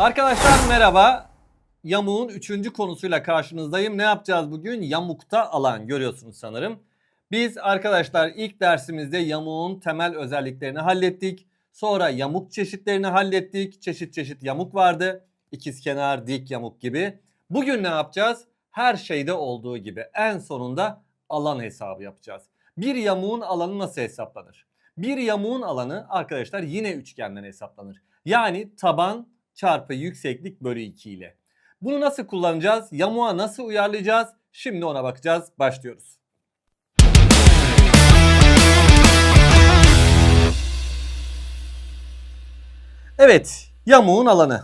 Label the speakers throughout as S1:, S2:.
S1: Arkadaşlar merhaba. Yamuğun üçüncü konusuyla karşınızdayım. Ne yapacağız bugün? Yamukta alan görüyorsunuz sanırım. Biz arkadaşlar ilk dersimizde yamuğun temel özelliklerini hallettik. Sonra yamuk çeşitlerini hallettik. Çeşit çeşit yamuk vardı. İkizkenar, dik yamuk gibi. Bugün ne yapacağız? Her şeyde olduğu gibi en sonunda alan hesabı yapacağız. Bir yamuğun alanı nasıl hesaplanır? Bir yamuğun alanı arkadaşlar yine üçgenden hesaplanır. Yani taban çarpı yükseklik bölü 2 ile. Bunu nasıl kullanacağız? Yamuğa nasıl uyarlayacağız? Şimdi ona bakacağız. Başlıyoruz. Evet, yamuğun alanı.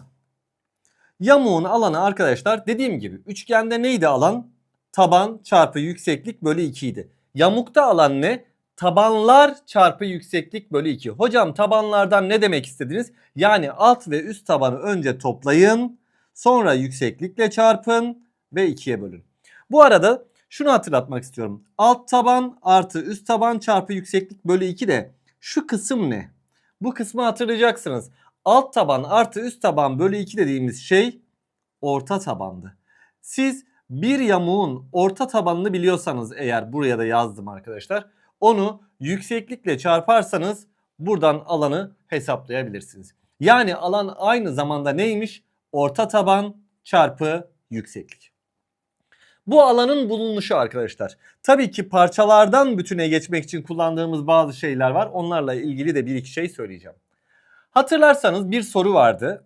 S1: Yamuğun alanı arkadaşlar dediğim gibi üçgende neydi alan? Taban çarpı yükseklik bölü 2 idi. Yamukta alan ne? Tabanlar çarpı yükseklik bölü 2. Hocam tabanlardan ne demek istediniz? Yani alt ve üst tabanı önce toplayın. Sonra yükseklikle çarpın ve 2'ye bölün. Bu arada şunu hatırlatmak istiyorum. Alt taban artı üst taban çarpı yükseklik bölü 2 de şu kısım ne? Bu kısmı hatırlayacaksınız. Alt taban artı üst taban bölü 2 dediğimiz şey orta tabandı. Siz bir yamuğun orta tabanını biliyorsanız eğer buraya da yazdım arkadaşlar. Onu yükseklikle çarparsanız buradan alanı hesaplayabilirsiniz. Yani alan aynı zamanda neymiş? Orta taban çarpı yükseklik. Bu alanın bulunuşu arkadaşlar. Tabii ki parçalardan bütüne geçmek için kullandığımız bazı şeyler var. Onlarla ilgili de bir iki şey söyleyeceğim. Hatırlarsanız bir soru vardı.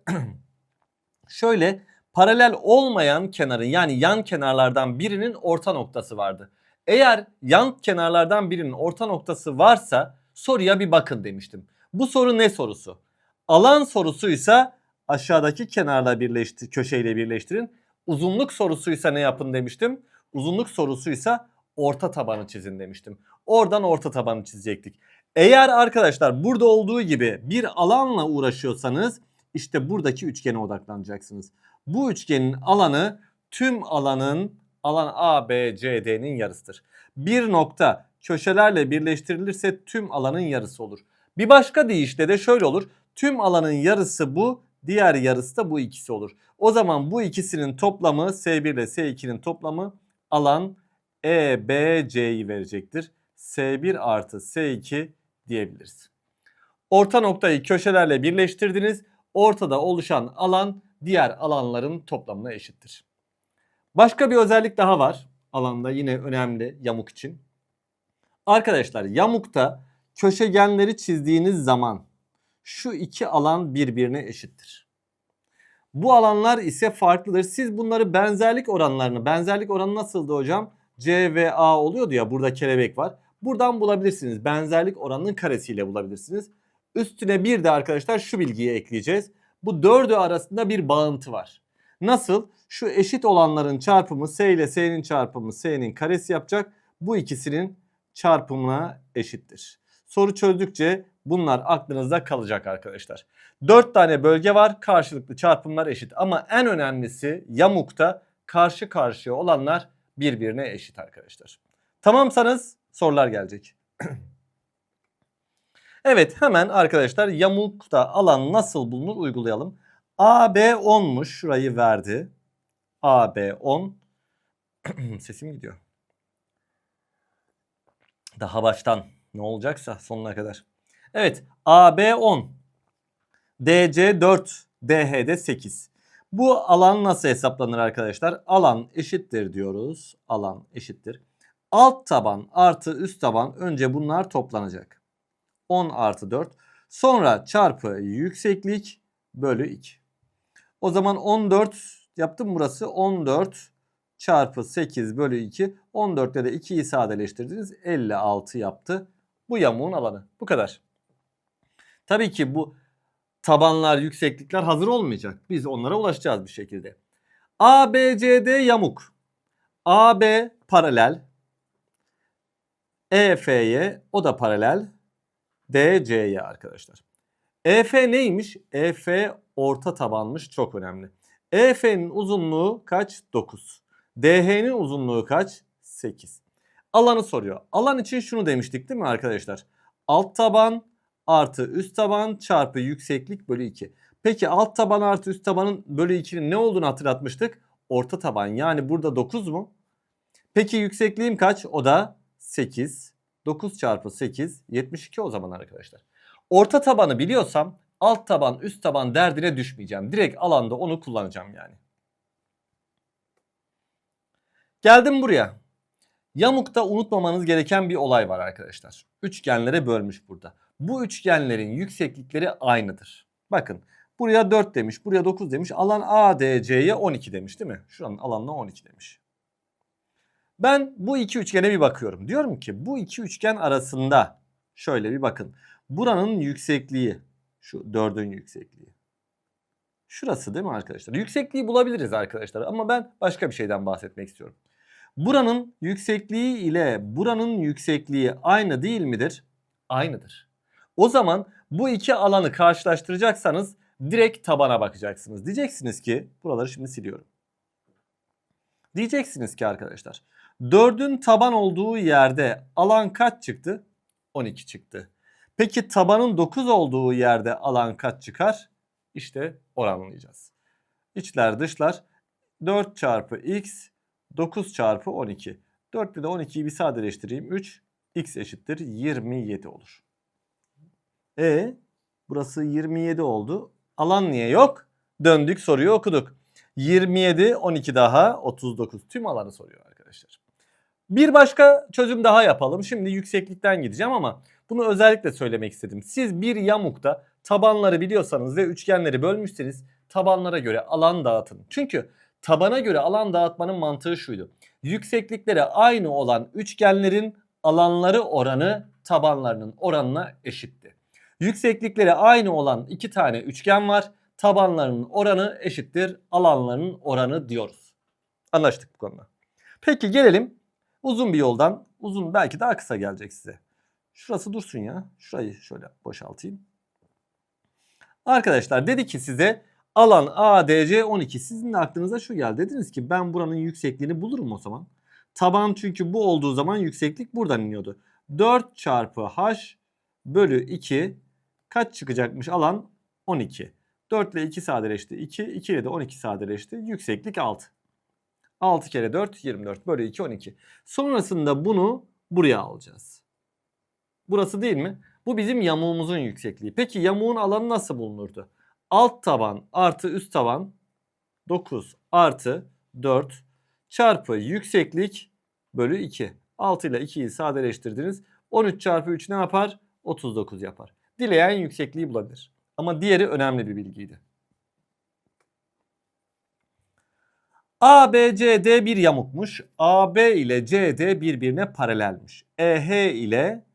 S1: Şöyle paralel olmayan kenarın yani yan kenarlardan birinin orta noktası vardı. Eğer yan kenarlardan birinin orta noktası varsa soruya bir bakın demiştim. Bu soru ne sorusu? Alan sorusuysa aşağıdaki kenarla birleştir, köşeyle birleştirin. Uzunluk sorusuysa ne yapın demiştim. Uzunluk sorusuysa orta tabanı çizin demiştim. Oradan orta tabanı çizecektik. Eğer arkadaşlar burada olduğu gibi bir alanla uğraşıyorsanız işte buradaki üçgene odaklanacaksınız. Bu üçgenin alanı tüm alanın alan A, B, C, D'nin yarısıdır. Bir nokta köşelerle birleştirilirse tüm alanın yarısı olur. Bir başka deyişle de şöyle olur. Tüm alanın yarısı bu, diğer yarısı da bu ikisi olur. O zaman bu ikisinin toplamı S1 ile S2'nin toplamı alan E, B, C'yi verecektir. S1 artı S2 diyebiliriz. Orta noktayı köşelerle birleştirdiniz. Ortada oluşan alan diğer alanların toplamına eşittir. Başka bir özellik daha var. Alanda yine önemli yamuk için. Arkadaşlar yamukta köşegenleri çizdiğiniz zaman şu iki alan birbirine eşittir. Bu alanlar ise farklıdır. Siz bunları benzerlik oranlarını, benzerlik oranı nasıldı hocam? C ve A oluyordu ya burada kelebek var. Buradan bulabilirsiniz. Benzerlik oranının karesiyle bulabilirsiniz. Üstüne bir de arkadaşlar şu bilgiyi ekleyeceğiz. Bu dördü arasında bir bağıntı var. Nasıl? Şu eşit olanların çarpımı S ile S'nin çarpımı S'nin karesi yapacak. Bu ikisinin çarpımına eşittir. Soru çözdükçe bunlar aklınızda kalacak arkadaşlar. 4 tane bölge var. Karşılıklı çarpımlar eşit. Ama en önemlisi yamukta karşı karşıya olanlar birbirine eşit arkadaşlar. Tamamsanız sorular gelecek. evet hemen arkadaşlar yamukta alan nasıl bulunur uygulayalım. AB 10'muş. Şurayı verdi. AB 10. Sesim gidiyor. Daha baştan ne olacaksa sonuna kadar. Evet AB 10. DC 4. DH'de 8. Bu alan nasıl hesaplanır arkadaşlar? Alan eşittir diyoruz. Alan eşittir. Alt taban artı üst taban önce bunlar toplanacak. 10 artı 4. Sonra çarpı yükseklik bölü 2. O zaman 14 yaptım burası 14 çarpı 8 bölü 2. 14 ile de 2'yi sadeleştirdiniz 56 yaptı. Bu yamuğun alanı. Bu kadar. Tabii ki bu tabanlar, yükseklikler hazır olmayacak. Biz onlara ulaşacağız bir şekilde. ABCD yamuk. AB paralel. EF'ye o da paralel. DC'ye arkadaşlar. EF neymiş? EF orta tabanmış çok önemli. EF'nin uzunluğu kaç? 9. DH'nin uzunluğu kaç? 8. Alanı soruyor. Alan için şunu demiştik değil mi arkadaşlar? Alt taban artı üst taban çarpı yükseklik bölü 2. Peki alt taban artı üst tabanın bölü 2'nin ne olduğunu hatırlatmıştık. Orta taban yani burada 9 mu? Peki yüksekliğim kaç? O da 8. 9 çarpı 8 72 o zaman arkadaşlar. Orta tabanı biliyorsam alt taban üst taban derdine düşmeyeceğim. Direkt alanda onu kullanacağım yani. Geldim buraya. Yamukta unutmamanız gereken bir olay var arkadaşlar. Üçgenlere bölmüş burada. Bu üçgenlerin yükseklikleri aynıdır. Bakın buraya 4 demiş, buraya 9 demiş. Alan ADC'ye 12 demiş değil mi? Şuranın alanına 12 demiş. Ben bu iki üçgene bir bakıyorum. Diyorum ki bu iki üçgen arasında şöyle bir bakın. Buranın yüksekliği şu dördün yüksekliği. Şurası değil mi arkadaşlar? Yüksekliği bulabiliriz arkadaşlar ama ben başka bir şeyden bahsetmek istiyorum. Buranın yüksekliği ile buranın yüksekliği aynı değil midir? Aynıdır. O zaman bu iki alanı karşılaştıracaksanız direkt tabana bakacaksınız. Diyeceksiniz ki buraları şimdi siliyorum. Diyeceksiniz ki arkadaşlar 4'ün taban olduğu yerde alan kaç çıktı? 12 çıktı. Peki tabanın 9 olduğu yerde alan kaç çıkar? İşte oranlayacağız. İçler dışlar 4 çarpı x 9 çarpı 12. 4 ile de 12'yi bir sadeleştireyim. 3 x eşittir 27 olur. E burası 27 oldu. Alan niye yok? Döndük soruyu okuduk. 27 12 daha 39 tüm alanı soruyor arkadaşlar. Bir başka çözüm daha yapalım. Şimdi yükseklikten gideceğim ama bunu özellikle söylemek istedim. Siz bir yamukta tabanları biliyorsanız ve üçgenleri bölmüşseniz tabanlara göre alan dağıtın. Çünkü tabana göre alan dağıtmanın mantığı şuydu. Yükseklikleri aynı olan üçgenlerin alanları oranı tabanlarının oranına eşitti. Yükseklikleri aynı olan iki tane üçgen var. Tabanlarının oranı eşittir alanlarının oranı diyoruz. Anlaştık bu konuda. Peki gelelim uzun bir yoldan. Uzun belki daha kısa gelecek size. Şurası dursun ya. Şurayı şöyle boşaltayım. Arkadaşlar dedi ki size alan ADC 12. Sizin de aklınıza şu geldi. Dediniz ki ben buranın yüksekliğini bulurum o zaman. Taban çünkü bu olduğu zaman yükseklik buradan iniyordu. 4 çarpı h bölü 2 kaç çıkacakmış alan? 12. 4 ile 2 sadeleşti 2. 2 ile de 12 sadeleşti. Yükseklik 6. 6 kere 4 24 bölü 2 12. Sonrasında bunu buraya alacağız. Burası değil mi? Bu bizim yamuğumuzun yüksekliği. Peki yamuğun alanı nasıl bulunurdu? Alt taban artı üst taban 9 artı 4 çarpı yükseklik bölü 2. 6 ile 2'yi sadeleştirdiniz. 13 çarpı 3 ne yapar? 39 yapar. Dileyen yüksekliği bulabilir. Ama diğeri önemli bir bilgiydi. ABCD bir yamukmuş. AB ile CD birbirine paralelmiş. EH ile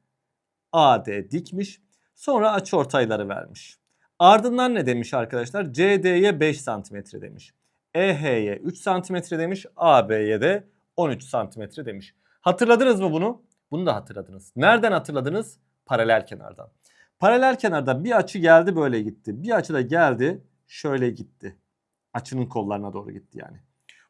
S1: AD dikmiş. Sonra açıortayları vermiş. Ardından ne demiş arkadaşlar? CD'ye 5 santimetre demiş. EH'ye 3 santimetre demiş. AB'ye de 13 santimetre demiş. Hatırladınız mı bunu? Bunu da hatırladınız. Nereden hatırladınız? Paralel kenardan. Paralel kenarda bir açı geldi böyle gitti. Bir açı da geldi şöyle gitti. Açının kollarına doğru gitti yani.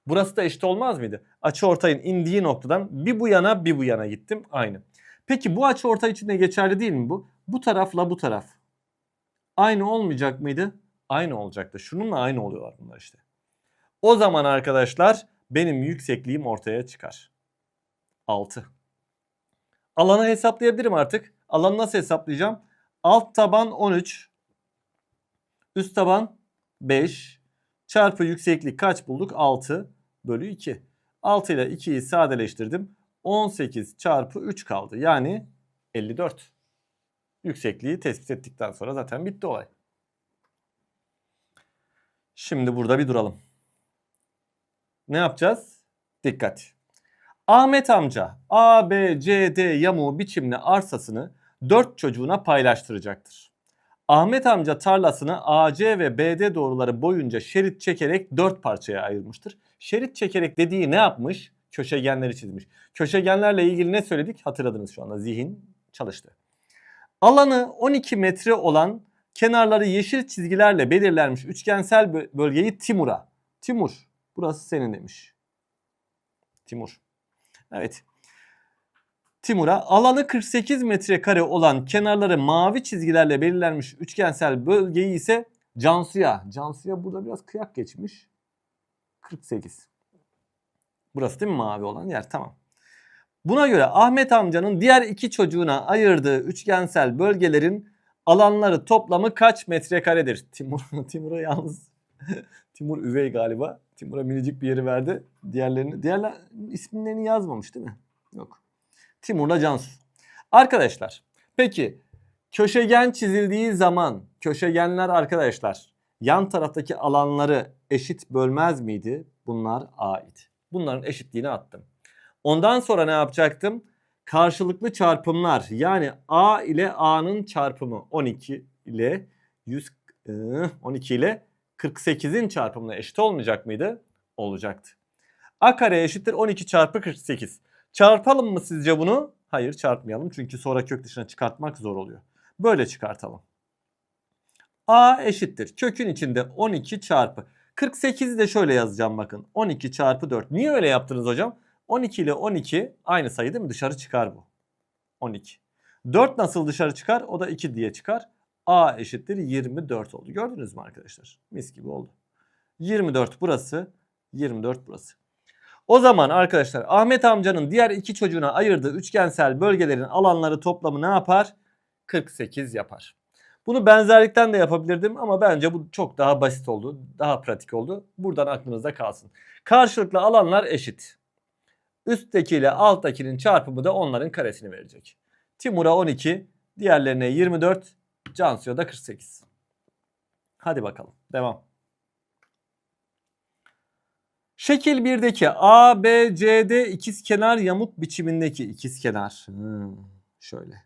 S1: Burası da eşit olmaz mıydı? Açı ortayın indiği noktadan bir bu yana bir bu yana gittim. Aynı. Peki bu açı ortay için de geçerli değil mi bu? Bu tarafla bu taraf. Aynı olmayacak mıydı? Aynı olacaktı. Şununla aynı oluyorlar bunlar işte. O zaman arkadaşlar benim yüksekliğim ortaya çıkar. 6. Alanı hesaplayabilirim artık. Alanı nasıl hesaplayacağım? Alt taban 13. Üst taban 5. Çarpı yükseklik kaç bulduk? 6 bölü 2. 6 ile 2'yi sadeleştirdim. 18 çarpı 3 kaldı. Yani 54. Yüksekliği tespit ettikten sonra zaten bitti olay. Şimdi burada bir duralım. Ne yapacağız? Dikkat. Ahmet amca A, B, C, D yamuğu biçimli arsasını 4 çocuğuna paylaştıracaktır. Ahmet amca tarlasını AC ve BD doğruları boyunca şerit çekerek 4 parçaya ayırmıştır. Şerit çekerek dediği ne yapmış? Köşegenleri çizmiş. Köşegenlerle ilgili ne söyledik? Hatırladınız şu anda zihin çalıştı. Alanı 12 metre olan kenarları yeşil çizgilerle belirlenmiş üçgensel bölgeyi Timur'a. Timur burası senin demiş. Timur. Evet. Timur'a alanı 48 metrekare olan kenarları mavi çizgilerle belirlenmiş üçgensel bölgeyi ise Cansu'ya. Cansu'ya burada biraz kıyak geçmiş. 48. Burası değil mi mavi olan yer? Tamam. Buna göre Ahmet amcanın diğer iki çocuğuna ayırdığı üçgensel bölgelerin alanları toplamı kaç metrekaredir? Timur, Timur'a yalnız Timur üvey galiba. Timur'a minicik bir yeri verdi. Diğerlerini, diğerler isimlerini yazmamış değil mi? Yok. Timur'la Cansu. Arkadaşlar peki köşegen çizildiği zaman köşegenler arkadaşlar yan taraftaki alanları eşit bölmez miydi? Bunlar ait. Bunların eşitliğini attım. Ondan sonra ne yapacaktım? Karşılıklı çarpımlar yani A ile A'nın çarpımı 12 ile 100 ıı, 12 ile 48'in çarpımına eşit olmayacak mıydı? Olacaktı. A kare eşittir 12 çarpı 48. Çarpalım mı sizce bunu? Hayır çarpmayalım çünkü sonra kök dışına çıkartmak zor oluyor. Böyle çıkartalım. A eşittir. Kökün içinde 12 çarpı. 48'i de şöyle yazacağım bakın. 12 çarpı 4. Niye öyle yaptınız hocam? 12 ile 12 aynı sayı değil mi? Dışarı çıkar bu. 12. 4 nasıl dışarı çıkar? O da 2 diye çıkar. A eşittir 24 oldu. Gördünüz mü arkadaşlar? Mis gibi oldu. 24 burası. 24 burası. O zaman arkadaşlar Ahmet amcanın diğer iki çocuğuna ayırdığı üçgensel bölgelerin alanları toplamı ne yapar? 48 yapar. Bunu benzerlikten de yapabilirdim ama bence bu çok daha basit oldu. Daha pratik oldu. Buradan aklınızda kalsın. Karşılıklı alanlar eşit. Üstteki ile alttakinin çarpımı da onların karesini verecek. Timur'a 12, diğerlerine 24, Cansu'ya da 48. Hadi bakalım devam. Şekil 1'deki A, B, C, D ikizkenar yamuk biçimindeki ikizkenar. Hmm, şöyle.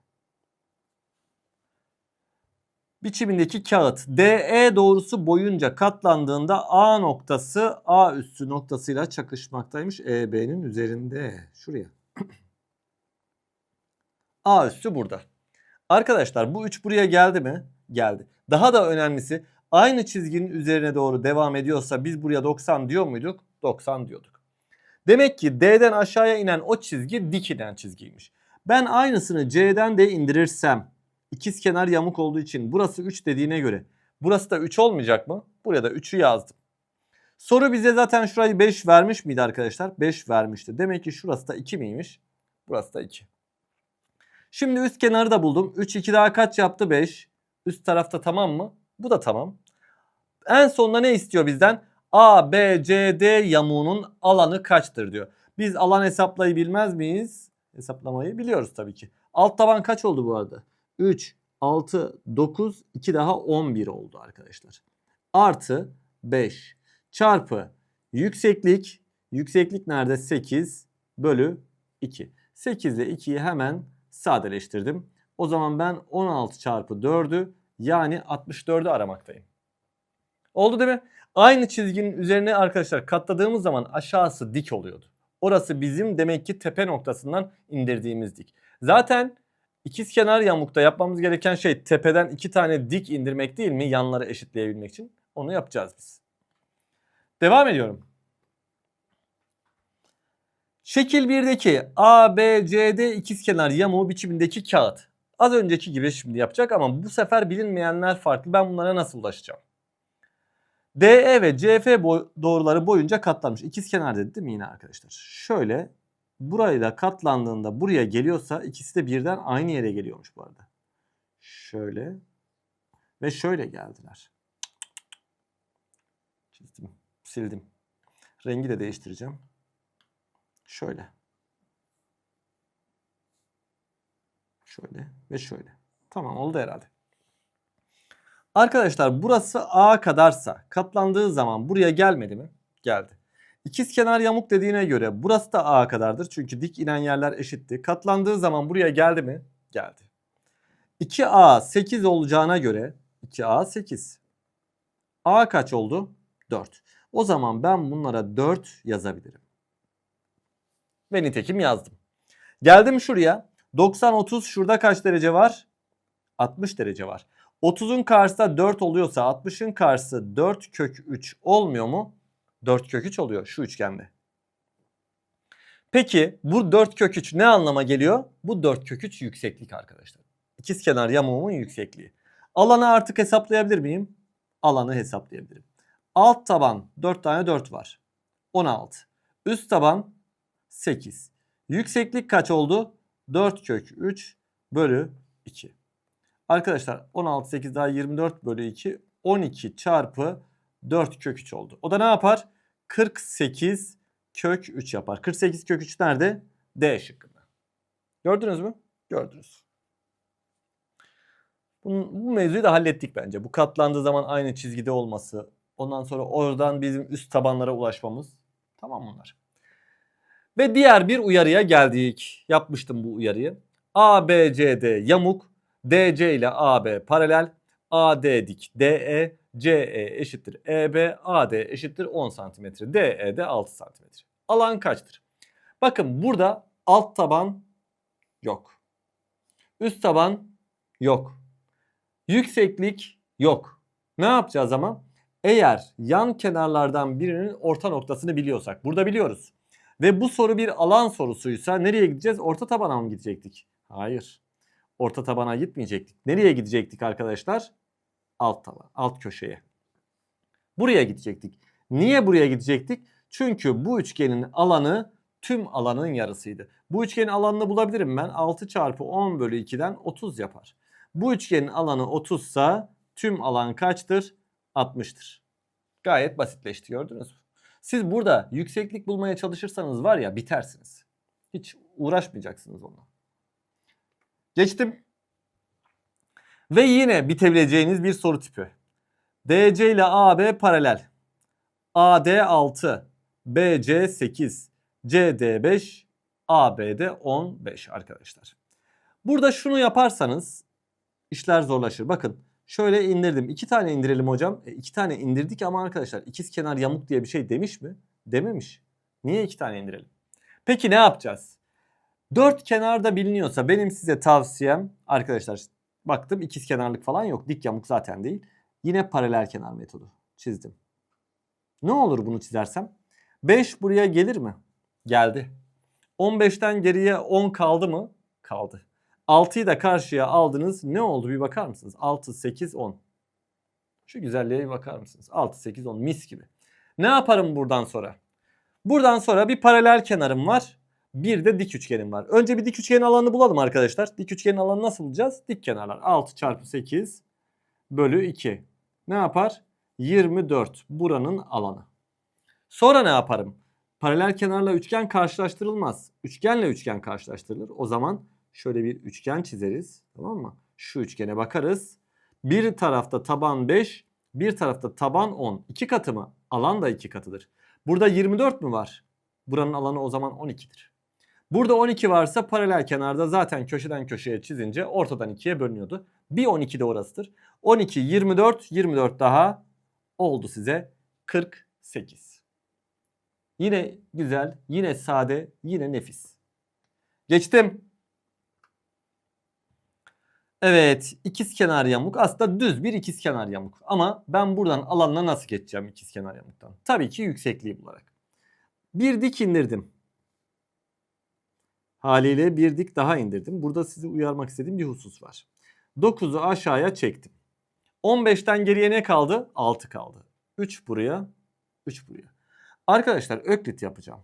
S1: Biçimindeki kağıt DE doğrusu boyunca katlandığında A noktası A üssü noktasıyla çakışmaktaymış. EB'nin üzerinde. Şuraya. A üssü burada. Arkadaşlar bu 3 buraya geldi mi? Geldi. Daha da önemlisi aynı çizginin üzerine doğru devam ediyorsa biz buraya 90 diyor muyduk? 90 diyorduk. Demek ki D'den aşağıya inen o çizgi dik inen çizgiymiş. Ben aynısını C'den de indirirsem ikiz kenar yamuk olduğu için burası 3 dediğine göre burası da 3 olmayacak mı? Buraya da 3'ü yazdım. Soru bize zaten şurayı 5 vermiş miydi arkadaşlar? 5 vermişti. Demek ki şurası da 2 miymiş? Burası da 2. Şimdi üst kenarı da buldum. 3 2 daha kaç yaptı? 5. Üst tarafta tamam mı? Bu da tamam. En sonunda ne istiyor bizden? A, B, C, D yamuğunun alanı kaçtır diyor. Biz alan hesaplayı bilmez miyiz? Hesaplamayı biliyoruz tabii ki. Alt taban kaç oldu bu arada? 3, 6, 9, 2 daha 11 oldu arkadaşlar. Artı 5 çarpı yükseklik. Yükseklik nerede? 8 bölü 2. 8 ile 2'yi hemen sadeleştirdim. O zaman ben 16 çarpı 4'ü yani 64'ü aramaktayım. Oldu değil mi? Aynı çizginin üzerine arkadaşlar katladığımız zaman aşağısı dik oluyordu. Orası bizim demek ki tepe noktasından indirdiğimiz dik. Zaten ikiz kenar yamukta yapmamız gereken şey tepeden iki tane dik indirmek değil mi? Yanları eşitleyebilmek için. Onu yapacağız biz. Devam ediyorum. Şekil 1'deki A, B, C, D ikizkenar yamuğu biçimindeki kağıt. Az önceki gibi şimdi yapacak ama bu sefer bilinmeyenler farklı. Ben bunlara nasıl ulaşacağım? DE ve CF boy- doğruları boyunca katlanmış. İkizkenar dedi değil mi yine arkadaşlar? Şöyle burayla katlandığında buraya geliyorsa ikisi de birden aynı yere geliyormuş bu arada. Şöyle ve şöyle geldiler. Çizdim, sildim. Rengi de değiştireceğim. Şöyle. Şöyle ve şöyle. Tamam oldu herhalde. Arkadaşlar burası A kadarsa katlandığı zaman buraya gelmedi mi? Geldi. İkiz kenar yamuk dediğine göre burası da A kadardır. Çünkü dik inen yerler eşitti. Katlandığı zaman buraya geldi mi? Geldi. 2A 8 olacağına göre 2A 8. A kaç oldu? 4. O zaman ben bunlara 4 yazabilirim. Ve nitekim yazdım. Geldim şuraya. 90 30 şurada kaç derece var? 60 derece var. 30'un karşısı da 4 oluyorsa 60'ın karşısı 4 kök 3 olmuyor mu? 4 kök 3 oluyor şu üçgende. Peki bu 4 kök 3 ne anlama geliyor? Bu 4 kök 3 yükseklik arkadaşlar. İkizkenar yamuğumun yüksekliği. Alanı artık hesaplayabilir miyim? alanı hesaplayabilirim. Alt taban 4 tane 4 var. 16. Üst taban 8. Yükseklik kaç oldu? 4 kök 3 bölü 2. Arkadaşlar 16 8 daha 24 bölü 2 12 çarpı 4 kök 3 oldu. O da ne yapar? 48 kök 3 yapar. 48 kök 3 nerede? D şıkkında. Gördünüz mü? Gördünüz. Bu, bu mevzuyu da hallettik bence. Bu katlandığı zaman aynı çizgide olması. Ondan sonra oradan bizim üst tabanlara ulaşmamız. Tamam bunlar. Ve diğer bir uyarıya geldik. Yapmıştım bu uyarıyı. ABCD yamuk. DC ile AB paralel. AD dik DE. CE eşittir EB. AD eşittir 10 cm. DE de 6 cm. Alan kaçtır? Bakın burada alt taban yok. Üst taban yok. Yükseklik yok. Ne yapacağız ama? Eğer yan kenarlardan birinin orta noktasını biliyorsak. Burada biliyoruz. Ve bu soru bir alan sorusuysa nereye gideceğiz? Orta tabana mı gidecektik? Hayır. Orta tabana gitmeyecektik. Nereye gidecektik arkadaşlar? Alt taban, alt köşeye. Buraya gidecektik. Niye buraya gidecektik? Çünkü bu üçgenin alanı tüm alanın yarısıydı. Bu üçgenin alanını bulabilirim ben. 6 çarpı 10 bölü 2'den 30 yapar. Bu üçgenin alanı 30 sa tüm alan kaçtır? 60'tır. Gayet basitleşti gördünüz mü? Siz burada yükseklik bulmaya çalışırsanız var ya bitersiniz. Hiç uğraşmayacaksınız onunla. Geçtim. Ve yine bitebileceğiniz bir soru tipi. DC ile AB paralel. AD 6, BC 8, CD 5, ABD 15 arkadaşlar. Burada şunu yaparsanız işler zorlaşır. Bakın şöyle indirdim. İki tane indirelim hocam. E, iki tane indirdik ama arkadaşlar ikiz kenar yamuk diye bir şey demiş mi? Dememiş. Niye iki tane indirelim? Peki ne yapacağız? Dört kenarda biliniyorsa benim size tavsiyem arkadaşlar baktım ikiz kenarlık falan yok. Dik yamuk zaten değil. Yine paralel kenar metodu çizdim. Ne olur bunu çizersem? 5 buraya gelir mi? Geldi. 15'ten geriye 10 kaldı mı? Kaldı. 6'yı da karşıya aldınız. Ne oldu bir bakar mısınız? 6, 8, 10. Şu güzelliğe bir bakar mısınız? 6, 8, 10 mis gibi. Ne yaparım buradan sonra? Buradan sonra bir paralel kenarım var. Bir de dik üçgenim var. Önce bir dik üçgenin alanını bulalım arkadaşlar. Dik üçgenin alanını nasıl bulacağız? Dik kenarlar. 6 çarpı 8 bölü 2. Ne yapar? 24 buranın alanı. Sonra ne yaparım? Paralel kenarla üçgen karşılaştırılmaz. Üçgenle üçgen karşılaştırılır. O zaman şöyle bir üçgen çizeriz. Tamam mı? Şu üçgene bakarız. Bir tarafta taban 5, bir tarafta taban 10. İki katı mı? Alan da iki katıdır. Burada 24 mü var? Buranın alanı o zaman 12'dir. Burada 12 varsa paralel kenarda zaten köşeden köşeye çizince ortadan ikiye bölünüyordu. Bir 12 de orasıdır. 12, 24, 24 daha oldu size 48. Yine güzel, yine sade, yine nefis. Geçtim. Evet, ikiz kenar yamuk aslında düz bir ikiz kenar yamuk. Ama ben buradan alanla nasıl geçeceğim ikiz kenar yamuktan? Tabii ki yüksekliği bularak. Bir dik indirdim. Haliyle bir dik daha indirdim. Burada sizi uyarmak istediğim bir husus var. 9'u aşağıya çektim. 15'ten geriye ne kaldı? 6 kaldı. 3 buraya, 3 buraya. Arkadaşlar öklit yapacağım.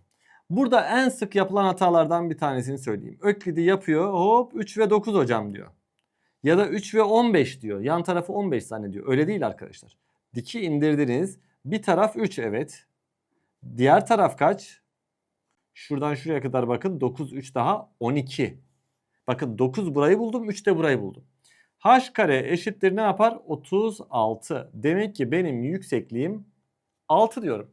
S1: Burada en sık yapılan hatalardan bir tanesini söyleyeyim. Öklidi yapıyor hop 3 ve 9 hocam diyor. Ya da 3 ve 15 diyor. Yan tarafı 15 zannediyor. Öyle değil arkadaşlar. Diki indirdiniz. Bir taraf 3 evet. Diğer taraf kaç? Şuradan şuraya kadar bakın 9 3 daha 12. Bakın 9 burayı buldum 3 de burayı buldum. H kare eşittir ne yapar? 36. Demek ki benim yüksekliğim 6 diyorum.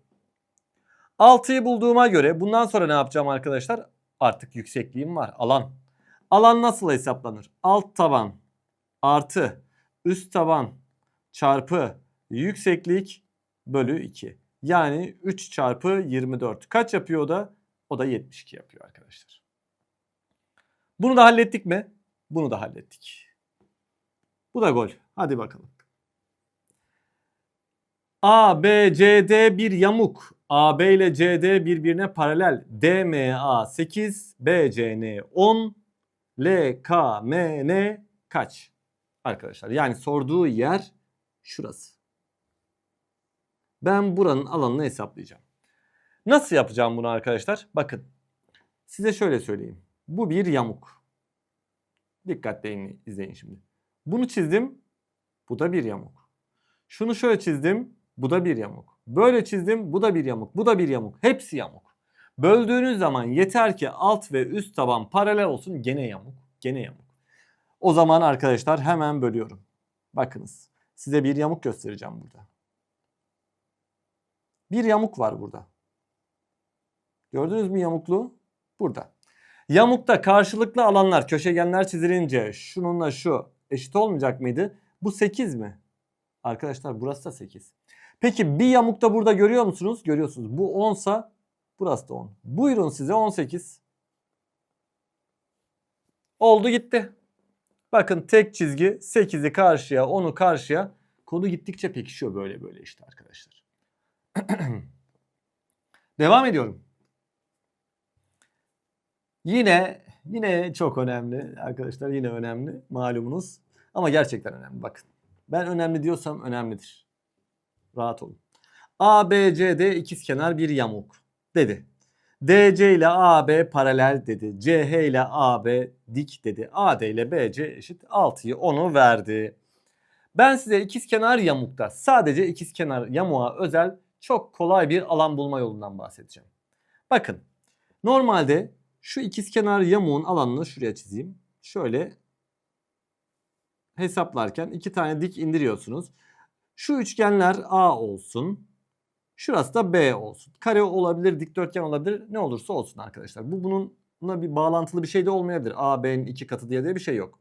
S1: 6'yı bulduğuma göre bundan sonra ne yapacağım arkadaşlar? Artık yüksekliğim var. Alan. Alan nasıl hesaplanır? Alt taban artı üst taban çarpı yükseklik bölü 2. Yani 3 çarpı 24. Kaç yapıyor o da? O da 72 yapıyor arkadaşlar. Bunu da hallettik mi? Bunu da hallettik. Bu da gol. Hadi bakalım. A, B, C, D bir yamuk. AB ile CD birbirine paralel. DMA 8, BCN 10, LKMN kaç? Arkadaşlar yani sorduğu yer şurası. Ben buranın alanını hesaplayacağım. Nasıl yapacağım bunu arkadaşlar? Bakın. Size şöyle söyleyeyim. Bu bir yamuk. Dikkatle izleyin şimdi. Bunu çizdim. Bu da bir yamuk. Şunu şöyle çizdim. Bu da bir yamuk. Böyle çizdim. Bu da bir yamuk. Bu da bir yamuk. Hepsi yamuk. Böldüğünüz zaman yeter ki alt ve üst taban paralel olsun. Gene yamuk. Gene yamuk. O zaman arkadaşlar hemen bölüyorum. Bakınız. Size bir yamuk göstereceğim burada. Bir yamuk var burada. Gördünüz mü yamukluğu? Burada. Yamukta karşılıklı alanlar, köşegenler çizilince şununla şu eşit olmayacak mıydı? Bu 8 mi? Arkadaşlar burası da 8. Peki bir yamukta burada görüyor musunuz? Görüyorsunuz. Bu 10 sa burası da 10. Buyurun size 18. Oldu gitti. Bakın tek çizgi 8'i karşıya 10'u karşıya. Konu gittikçe pekişiyor böyle böyle işte arkadaşlar. Devam ediyorum. Yine yine çok önemli arkadaşlar yine önemli malumunuz. Ama gerçekten önemli bakın. Ben önemli diyorsam önemlidir. Rahat olun. A, B, C, D ikizkenar bir yamuk dedi. DC ile AB paralel dedi. CH ile AB dik dedi. AD ile BC eşit 6'yı 10'u verdi. Ben size ikizkenar yamukta sadece ikizkenar yamuğa özel çok kolay bir alan bulma yolundan bahsedeceğim. Bakın normalde şu ikizkenar yamuğun alanını şuraya çizeyim. Şöyle hesaplarken iki tane dik indiriyorsunuz. Şu üçgenler A olsun. Şurası da B olsun. Kare olabilir, dikdörtgen olabilir. Ne olursa olsun arkadaşlar. Bu bununla bir bağlantılı bir şey de olmayabilir. A, B'nin iki katı diye de bir şey yok.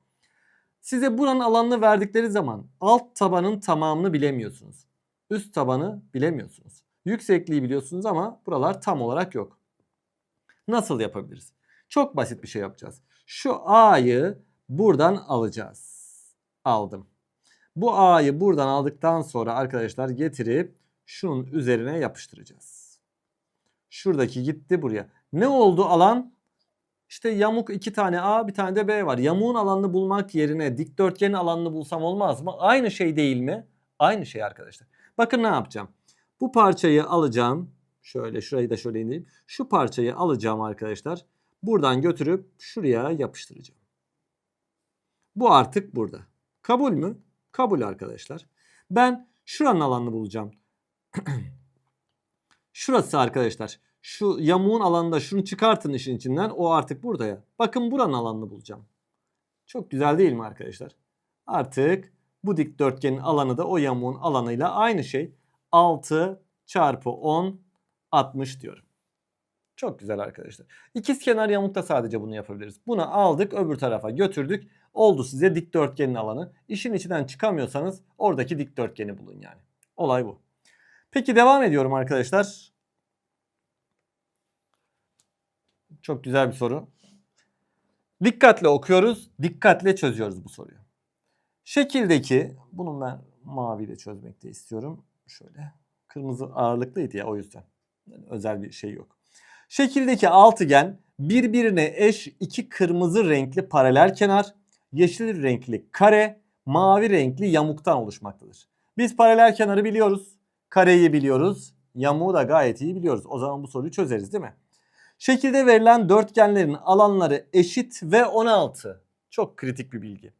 S1: Size buranın alanını verdikleri zaman alt tabanın tamamını bilemiyorsunuz. Üst tabanı bilemiyorsunuz. Yüksekliği biliyorsunuz ama buralar tam olarak yok. Nasıl yapabiliriz? Çok basit bir şey yapacağız. Şu A'yı buradan alacağız. Aldım. Bu A'yı buradan aldıktan sonra arkadaşlar getirip şunun üzerine yapıştıracağız. Şuradaki gitti buraya. Ne oldu alan? İşte yamuk iki tane A bir tane de B var. Yamuğun alanını bulmak yerine dikdörtgenin alanını bulsam olmaz mı? Aynı şey değil mi? Aynı şey arkadaşlar. Bakın ne yapacağım. Bu parçayı alacağım. Şöyle şurayı da şöyle indireyim. Şu parçayı alacağım arkadaşlar. Buradan götürüp şuraya yapıştıracağım. Bu artık burada. Kabul mü? Kabul arkadaşlar. Ben şuranın alanını bulacağım. Şurası arkadaşlar. Şu yamuğun alanında şunu çıkartın işin içinden. O artık burada ya. Bakın buranın alanını bulacağım. Çok güzel değil mi arkadaşlar? Artık bu dikdörtgenin alanı da o yamuğun alanıyla aynı şey. 6 çarpı 10 60 diyorum. Çok güzel arkadaşlar. İkiz kenar yamukta sadece bunu yapabiliriz. Bunu aldık öbür tarafa götürdük. Oldu size dikdörtgenin alanı. İşin içinden çıkamıyorsanız oradaki dikdörtgeni bulun yani. Olay bu. Peki devam ediyorum arkadaşlar. Çok güzel bir soru. Dikkatle okuyoruz, dikkatle çözüyoruz bu soruyu. Şekildeki, bunu ben maviyle çözmek de istiyorum. Şöyle, kırmızı ağırlıklıydı ya o yüzden. Yani özel bir şey yok. Şekildeki altıgen birbirine eş iki kırmızı renkli paralel kenar, yeşil renkli kare, mavi renkli yamuktan oluşmaktadır. Biz paralel kenarı biliyoruz. Kareyi biliyoruz. Yamuğu da gayet iyi biliyoruz. O zaman bu soruyu çözeriz değil mi? Şekilde verilen dörtgenlerin alanları eşit ve 16. Çok kritik bir bilgi.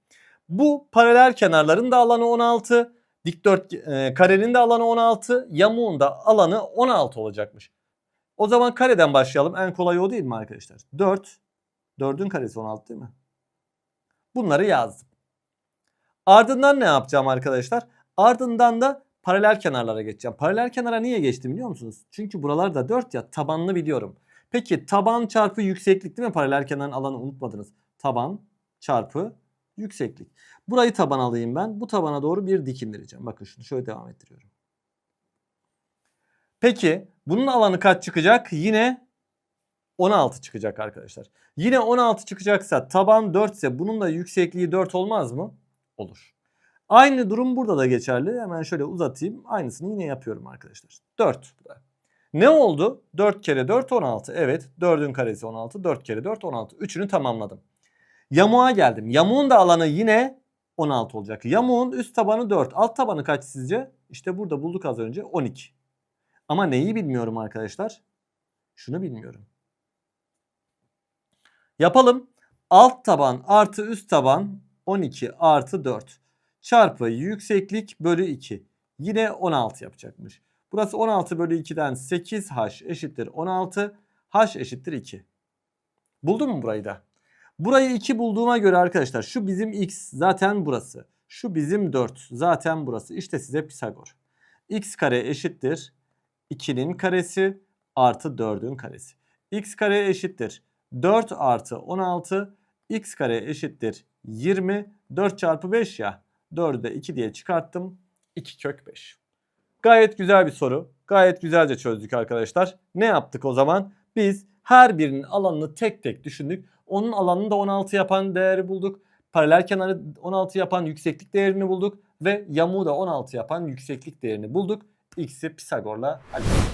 S1: Bu paralel kenarların da alanı 16. Dikdört e, karenin de alanı 16. Yamuğun da alanı 16 olacakmış. O zaman kareden başlayalım. En kolay o değil mi arkadaşlar? 4. 4'ün karesi 16 değil mi? Bunları yazdım. Ardından ne yapacağım arkadaşlar? Ardından da paralel kenarlara geçeceğim. Paralel kenara niye geçtim biliyor musunuz? Çünkü buralarda 4 ya tabanını biliyorum. Peki taban çarpı yükseklik değil mi? Paralel kenarın alanı unutmadınız. Taban çarpı yükseklik. Burayı taban alayım ben. Bu tabana doğru bir dik indireceğim. Bakın şunu şöyle devam ettiriyorum. Peki bunun alanı kaç çıkacak? Yine 16 çıkacak arkadaşlar. Yine 16 çıkacaksa taban 4 ise bunun da yüksekliği 4 olmaz mı? Olur. Aynı durum burada da geçerli. Hemen şöyle uzatayım. Aynısını yine yapıyorum arkadaşlar. 4. Ne oldu? 4 kere 4 16. Evet 4'ün karesi 16. 4 kere 4 16. Üçünü tamamladım. Yamuğa geldim. Yamuğun da alanı yine 16 olacak. Yamuğun üst tabanı 4. Alt tabanı kaç sizce? İşte burada bulduk az önce 12. Ama neyi bilmiyorum arkadaşlar? Şunu bilmiyorum. Yapalım. Alt taban artı üst taban 12 artı 4 çarpı yükseklik bölü 2. Yine 16 yapacakmış. Burası 16 bölü 2'den 8h eşittir 16. h eşittir 2. Buldun mu burayı da? Burayı 2 bulduğuma göre arkadaşlar şu bizim x zaten burası. Şu bizim 4 zaten burası. İşte size Pisagor. x kare eşittir 2'nin karesi artı 4'ün karesi. x kare eşittir 4 artı 16 x kare eşittir 20 4 çarpı 5 ya 4'ü de 2 diye çıkarttım 2 kök 5. Gayet güzel bir soru. Gayet güzelce çözdük arkadaşlar. Ne yaptık o zaman? Biz her birinin alanını tek tek düşündük. Onun alanını da 16 yapan değeri bulduk. Paralel kenarı 16 yapan yükseklik değerini bulduk. Ve yamuğu da 16 yapan yükseklik değerini bulduk. X'i Pisagor'la hallettik.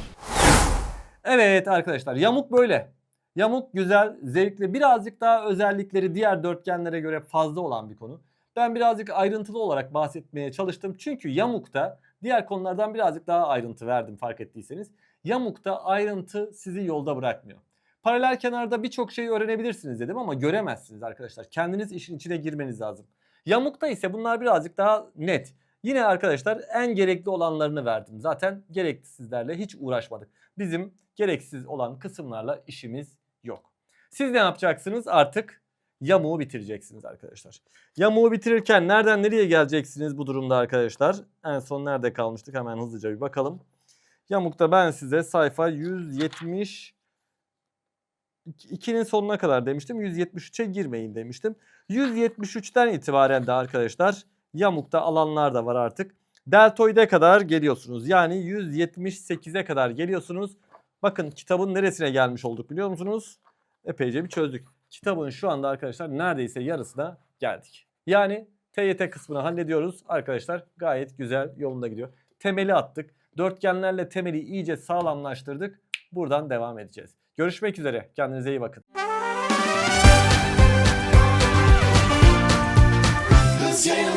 S1: Evet arkadaşlar yamuk böyle. Yamuk güzel, zevkli, birazcık daha özellikleri diğer dörtgenlere göre fazla olan bir konu. Ben birazcık ayrıntılı olarak bahsetmeye çalıştım. Çünkü yamukta diğer konulardan birazcık daha ayrıntı verdim fark ettiyseniz. Yamukta ayrıntı sizi yolda bırakmıyor. Paralel kenarda birçok şeyi öğrenebilirsiniz dedim ama göremezsiniz arkadaşlar. Kendiniz işin içine girmeniz lazım. Yamukta ise bunlar birazcık daha net. Yine arkadaşlar en gerekli olanlarını verdim. Zaten gereksizlerle hiç uğraşmadık. Bizim gereksiz olan kısımlarla işimiz yok. Siz ne yapacaksınız? Artık yamuğu bitireceksiniz arkadaşlar. Yamuğu bitirirken nereden nereye geleceksiniz bu durumda arkadaşlar? En son nerede kalmıştık? Hemen hızlıca bir bakalım. Yamukta ben size sayfa 170 2'nin sonuna kadar demiştim. 173'e girmeyin demiştim. 173'ten itibaren de arkadaşlar yamukta alanlar da var artık. Deltoide kadar geliyorsunuz. Yani 178'e kadar geliyorsunuz. Bakın kitabın neresine gelmiş olduk biliyor musunuz? Epeyce bir çözdük. Kitabın şu anda arkadaşlar neredeyse yarısına geldik. Yani TYT kısmını hallediyoruz. Arkadaşlar gayet güzel yolunda gidiyor. Temeli attık. Dörtgenlerle temeli iyice sağlamlaştırdık. Buradan devam edeceğiz. Görüşmek üzere. Kendinize iyi bakın.
S2: You're